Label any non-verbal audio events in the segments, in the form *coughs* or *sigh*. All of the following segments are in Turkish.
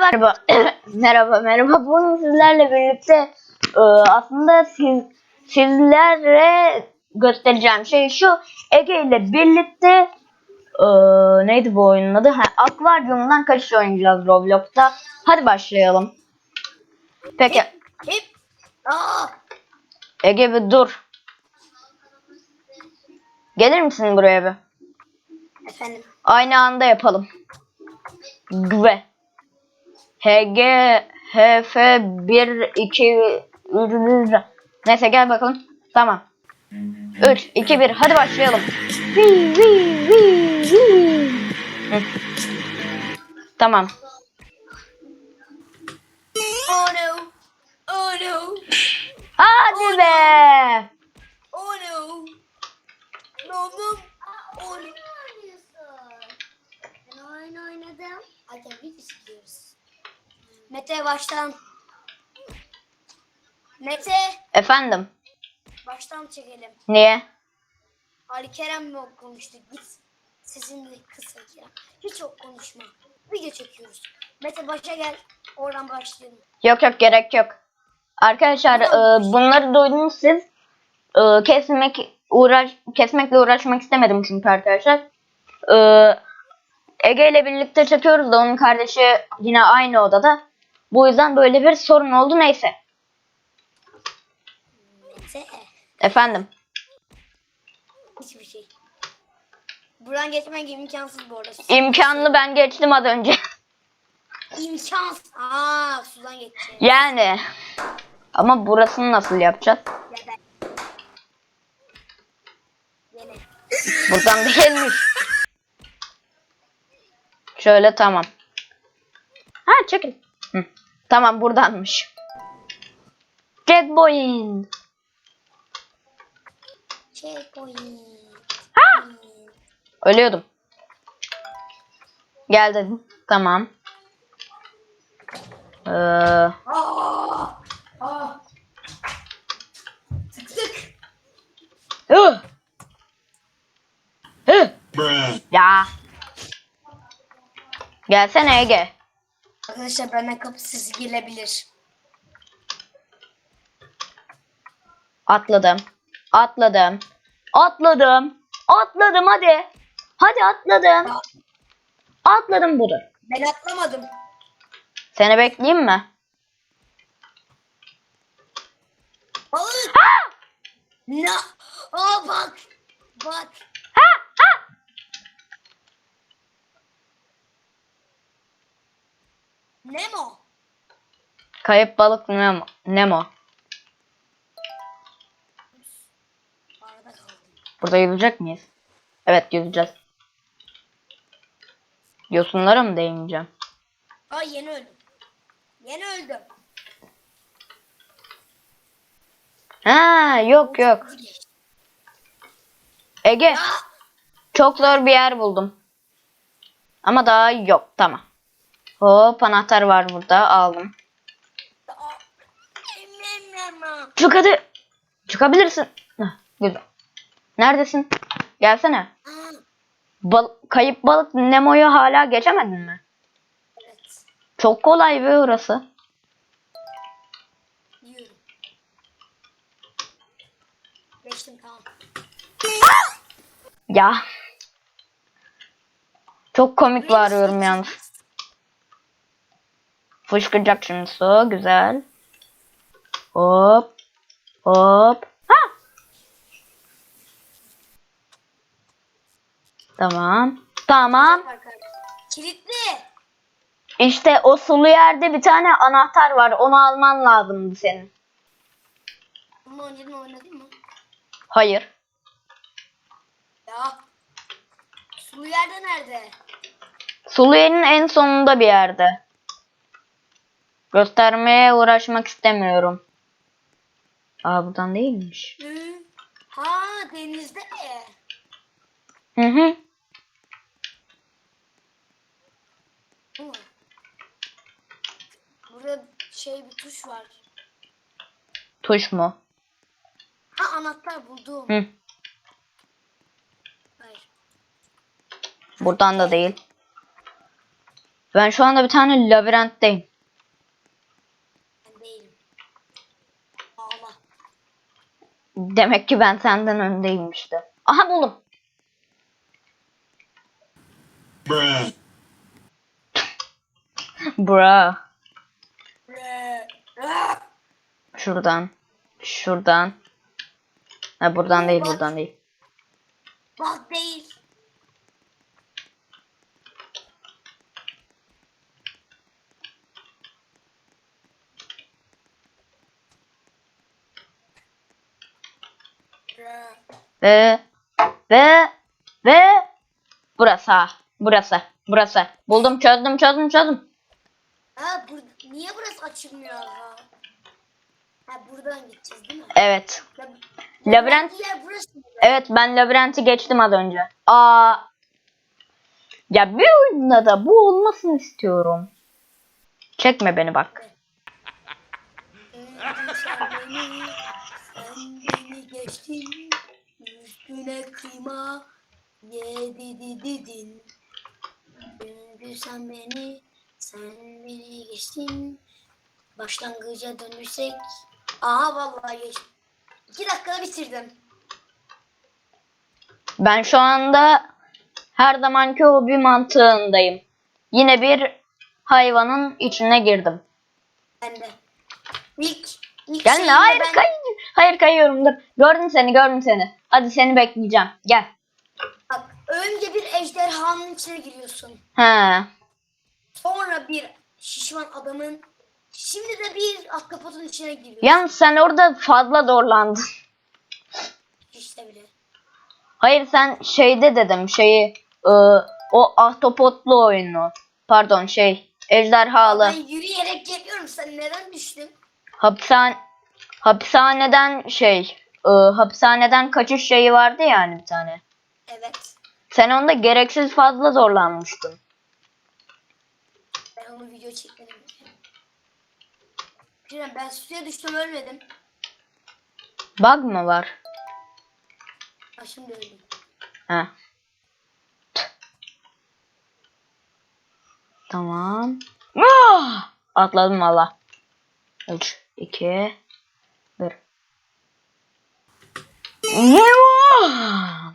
Merhaba. *coughs* merhaba merhaba. Bugün sizlerle birlikte e, aslında siz sizlere göstereceğim şey şu. Ege ile birlikte e, neydi bu oyunun adı? Ha, Akvaryumdan kaçış oynayacağız Roblox'ta. Hadi başlayalım. Peki. Ege bir dur. Gelir misin buraya bir? Efendim. Aynı anda yapalım. Güve. HG HF 1 2 3 Neyse gel bakalım. Tamam. 3 2 1 hadi başlayalım. Tamam. Oh no. Oh no. Hadi be. Oh no. No no. Oh no. Ben oyun oynadım. Hadi biz gidiyoruz. Mete baştan. Mete Efendim. baştan çekelim. Niye? Ali Kerem'le konuştuk. Git sesini Kerem. Hiç çok konuşma. Video çekiyoruz. Mete başa gel. Oradan başlayalım. Yok yok gerek yok. Arkadaşlar e, bunları duydunuz siz. E, kesmek uğraş kesmekle uğraşmak istemedim çünkü arkadaşlar. E, Ege ile birlikte çekiyoruz da onun kardeşi yine aynı odada. Bu yüzden böyle bir sorun oldu neyse. Mete. Efendim. Hiçbir şey. Buradan geçmek imkansız bu arada. İmkanlı ben geçtim az önce. İmkansız. Aa sudan geçeceğim. yani. Ama burasını nasıl yapacağız? Ya ben. Yine. Buradan değilmiş. Şöyle tamam. Ha çekil. Hı. Tamam buradanmış. Jetboy'in. Checkpoint. Ha! Ölüyordum. Gel dedim. Tamam. Ee, Aa! Aa! Tık tık. hı. Hı. Ya. Gelsene Ege. Arkadaşlar benden kapı sesi gelebilir. Atladım. Atladım. Atladım. Atladım hadi. Hadi atladım. Atladım budur. Ben atlamadım. Seni bekleyeyim mi? Balık. Ne? Aa bak. Bak. Ha ha. Nemo. Kayıp balık Nemo. Nemo. Burada yüzecek miyiz? Evet yüzeceğiz. Yosunlara mı değineceğim? Aa yeni öldüm. Yeni öldüm. Ha yok yok. Ege Ya. çok zor bir yer buldum. Ama daha yok tamam. Hop anahtar var burada aldım. Çık hadi. Çıkabilirsin. Heh, güzel. Neredesin? Gelsene. Bal- kayıp balık Nemo'yu hala geçemedin mi? Evet. Çok kolay be orası. Geçtim tamam. Ya. Çok komik bağırıyorum yalnız. Fışkıracak şimdi su. Güzel. Hop. Hop. Ha. Tamam. Tamam. Abi. Kilitli. İşte o sulu yerde bir tane anahtar var. Onu alman lazımdı senin. Bunu önceden oynadın mı? Hayır. Ya. Sulu yerde nerede? Sulu yerin en sonunda bir yerde. Göstermeye uğraşmak istemiyorum. Aa buradan değilmiş. Hı. Ha denizde mi? Hı hı. Mu? Burada şey bir tuş var. Tuş mu? Ha anahtar buldum. Hı. Hayır. Buradan da değil. Ben şu anda bir tane labirentteyim. Ben değilim. Ağla. Demek ki ben senden öndeyim işte. Aha buldum. Bruh. Ah! Şuradan. Şuradan. Ha buradan değil buradan değil. Bak değil. Ve ve ve burası ha. Burası. Burası. Buldum çözdüm çözdüm çözdüm. Ha bur- niye burası açılmıyor ha? Ha buradan gideceğiz değil mi? Evet. Lab- Labirent-? Evet ben labirenti geçtim az önce. Aa. Ya bir oyunda da bu olmasını istiyorum. Çekme beni bak. Sen beni, geçtin, kıyma, yedi didin. Öldü sen beni, sen beni geçtin, başlangıca dönürsek, aha vallahi geçtim. İki dakikada bitirdim. Ben şu anda her zamanki hobi mantığındayım. Yine bir hayvanın içine girdim. Ben de. İlk, ilk Gelme hayır ben- kay hayır kayıyorum dur. Gördüm seni gördüm seni. Hadi seni bekleyeceğim. Gel. Bak, önce bir ejderhanın içine giriyorsun. He. Sonra bir şişman adamın şimdi de bir ahtapotun içine giriyor. Yalnız sen orada fazla zorlandın. İşte bile. Hayır sen şeyde dedim şeyi e, o ahtapotlu oyunu. Pardon şey ejderhalı. Ben yürüyerek geliyorum. Sen neden düştün? Hapishane hapishaneden şey e, hapishaneden kaçış şeyi vardı yani bir tane. Evet. Sen onda gereksiz fazla zorlanmıştın. Ben onu video çekmedim. Bilmem ben suya düştüm ölmedim. Bug mı var? Ha şimdi öldüm. He. Tamam. Ah! Atladım valla. 3, 2, 1.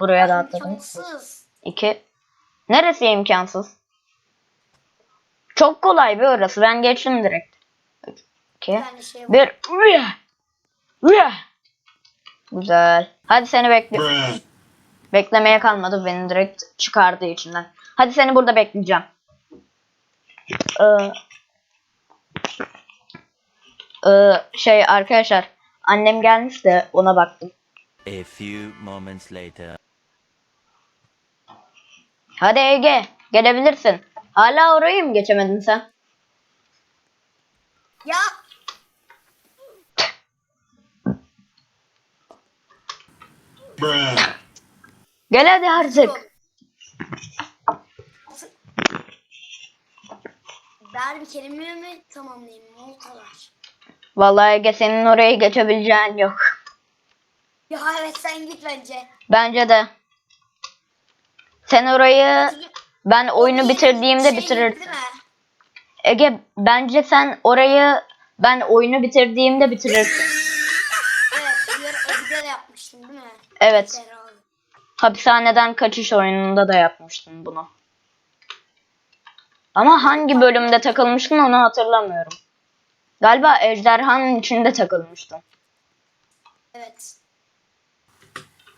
Buraya da atladım. İmkansız. 2. Neresi imkansız? Çok kolay bir orası. Ben geçtim direkt. 2, Bir şey var. 1. Güzel. Hadi seni bekle. Bruh. Beklemeye kalmadı. Beni direkt çıkardı içinden. Hadi seni burada bekleyeceğim. Ee, ee, şey arkadaşlar. Annem gelmiş de ona baktım. A few moments later. Hadi Ege gelebilirsin. Hala orayı mı geçemedin sen? Ya. Gel hadi artık. Ben bir kelimemi tamamlayayım. Noktalar. Vallahi Ege senin orayı geçebileceğin yok. Ya evet sen git bence. Bence de. Sen orayı ben oyunu O bitirdiğimde şey bitirirsin. Ege bence sen orayı ben oyunu bitirdiğimde bitirirsin. *laughs* Evet, yapmıştın değil mi? Hapishaneden kaçış oyununda da yapmıştım bunu. Ama hangi bölümde takılmıştım onu hatırlamıyorum. Galiba ejderhanın içinde takılmıştım. Evet.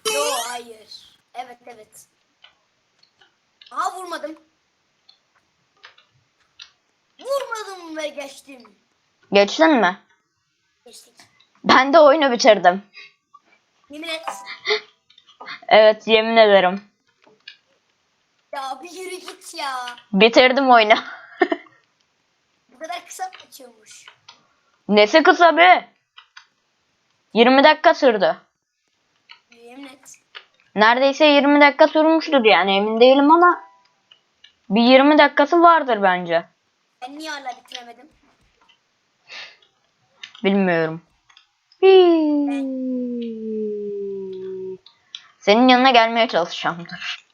Yo hayır. Evet evet. Aha vurmadım. Vurmadım ve geçtim. Geçtin mi? Geçtik. Ben de oyunu bitirdim. Yemin et. Evet yemin ederim. Ya bir yürü git ya. Bitirdim oyunu. *laughs* Bu kadar kısa mı geçiyormuş? Nesi kısa be? 20 dakika sürdü. Yemin et. Neredeyse 20 dakika sürmüştür yani emin değilim ama bir 20 dakikası vardır bence. Ben niye hala bitiremedim? Bilmiyorum. Senin yanına gelmeye çalışacağımdır.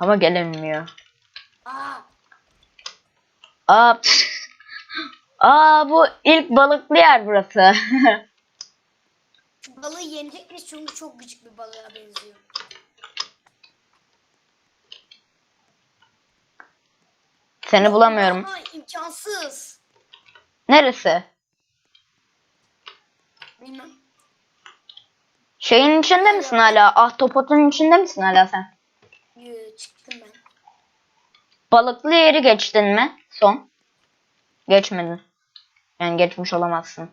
Ama gelemiyor. Aa. Aa. Aa bu ilk balıklı yer burası. *laughs* Balığı yenecek miyiz çünkü çok küçük bir balığa benziyor. Seni bulamıyorum. Ama imkansız. Neresi? Bilmem. Şeyin içinde misin hala? Ahtapotun içinde misin hala sen? Yoo, çıktım ben. Balıklı yeri geçtin mi? Son. Geçmedin. Yani geçmiş olamazsın.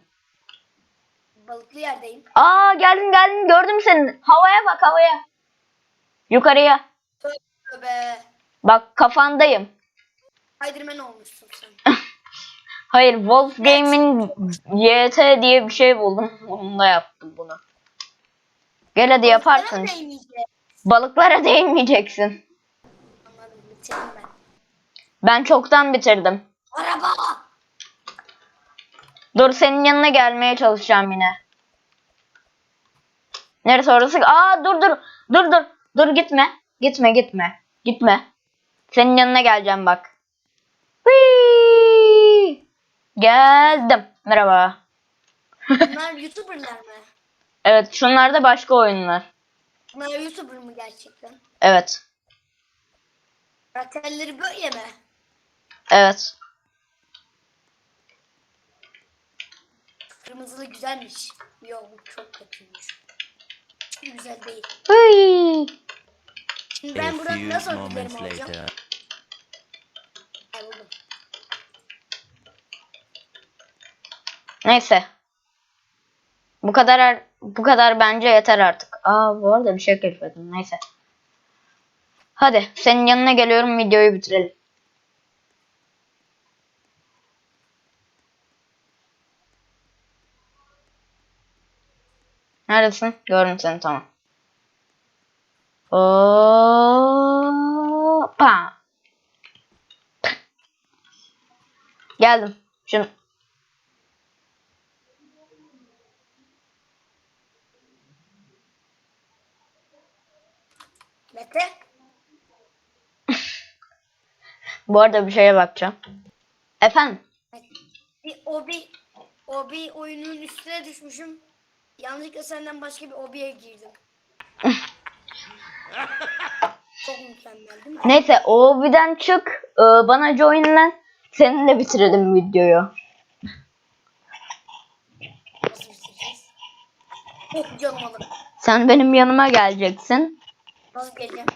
Balıklı yerdeyim. Aa geldin geldin gördüm seni. Havaya bak havaya. Yukarıya. Tövbe. Bak kafandayım. Spiderman olmuşsun sen. *laughs* Hayır Wolf Game'in YT diye bir şey buldum. Onunla yaptım bunu. Gel hadi yaparsın. Balıklara değmeyeceksin. Anladım ben. Ben çoktan bitirdim. Dur senin yanına gelmeye çalışacağım yine. Neresi orası? Aa dur dur. Dur dur. Dur gitme. Gitme gitme. Gitme. Senin yanına geleceğim bak. Whee! Geldim. Merhaba. Bunlar YouTuber'lar mı? *laughs* Evet şunlar da başka oyunlar. Bunlar YouTuber mı gerçekten? Evet. Karakterleri böyle mi? Evet. Kırmızılı güzelmiş. Yok bu çok kötüymüş. Güzel değil. Whee! Şimdi ben buradan nasıl ödüllerimi alacağım? Ay buldum. Neyse. Bu kadar bu kadar bence yeter artık. Aa bu arada bir şey keşfettim. Neyse. Hadi senin yanına geliyorum videoyu bitirelim. Neredesin? Gördüm seni tamam. Hoppa. Geldim. Şimdi Mete. *laughs* bu arada bir şeye bakacağım. Efendim? Bir obi obi oyunun üstüne düşmüşüm. Yanlışlıkla senden başka bir obiye girdim. *laughs* Çok mükemmel değil mi? Neyse o birden çık. Ee, bana joinlen. Seninle bitirelim videoyu. Nasıl bitireceğiz? Oh canım alın. Sen benim yanıma geleceksin. Nasıl geleceğim?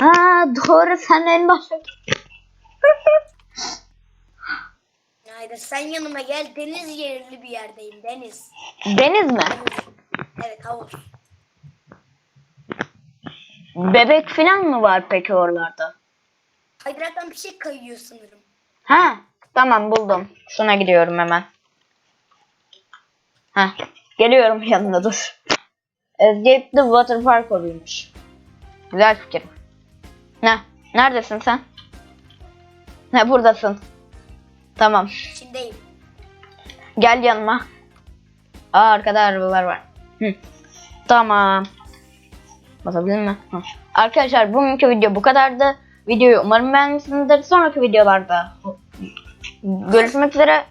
Aa doğru sen en başta. *laughs* Haydi sen yanıma gel. Deniz yerli bir yerdeyim. Deniz. Deniz mi? Evet havuz. Bebek falan mı var peki oralarda? Kaydıraktan bir şey kayıyor sanırım. Ha tamam buldum. Şuna gidiyorum hemen. Ha geliyorum *laughs* yanına dur. Escape the Water Park oyuymuş. Güzel fikir. Ne? Neredesin sen? Ne buradasın? Tamam. İçindeyim. Gel yanıma. Aa arkada arabalar var. Hı. Tamam. Basabilir mi? Hı. Arkadaşlar bugünkü video bu kadardı. Videoyu umarım beğenmişsinizdir. Sonraki videolarda görüşmek üzere.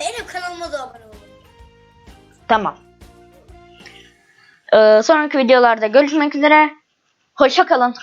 Benim kanalıma da abone olun. Tamam. Ee, sonraki videolarda görüşmek üzere. Hoşça kalın.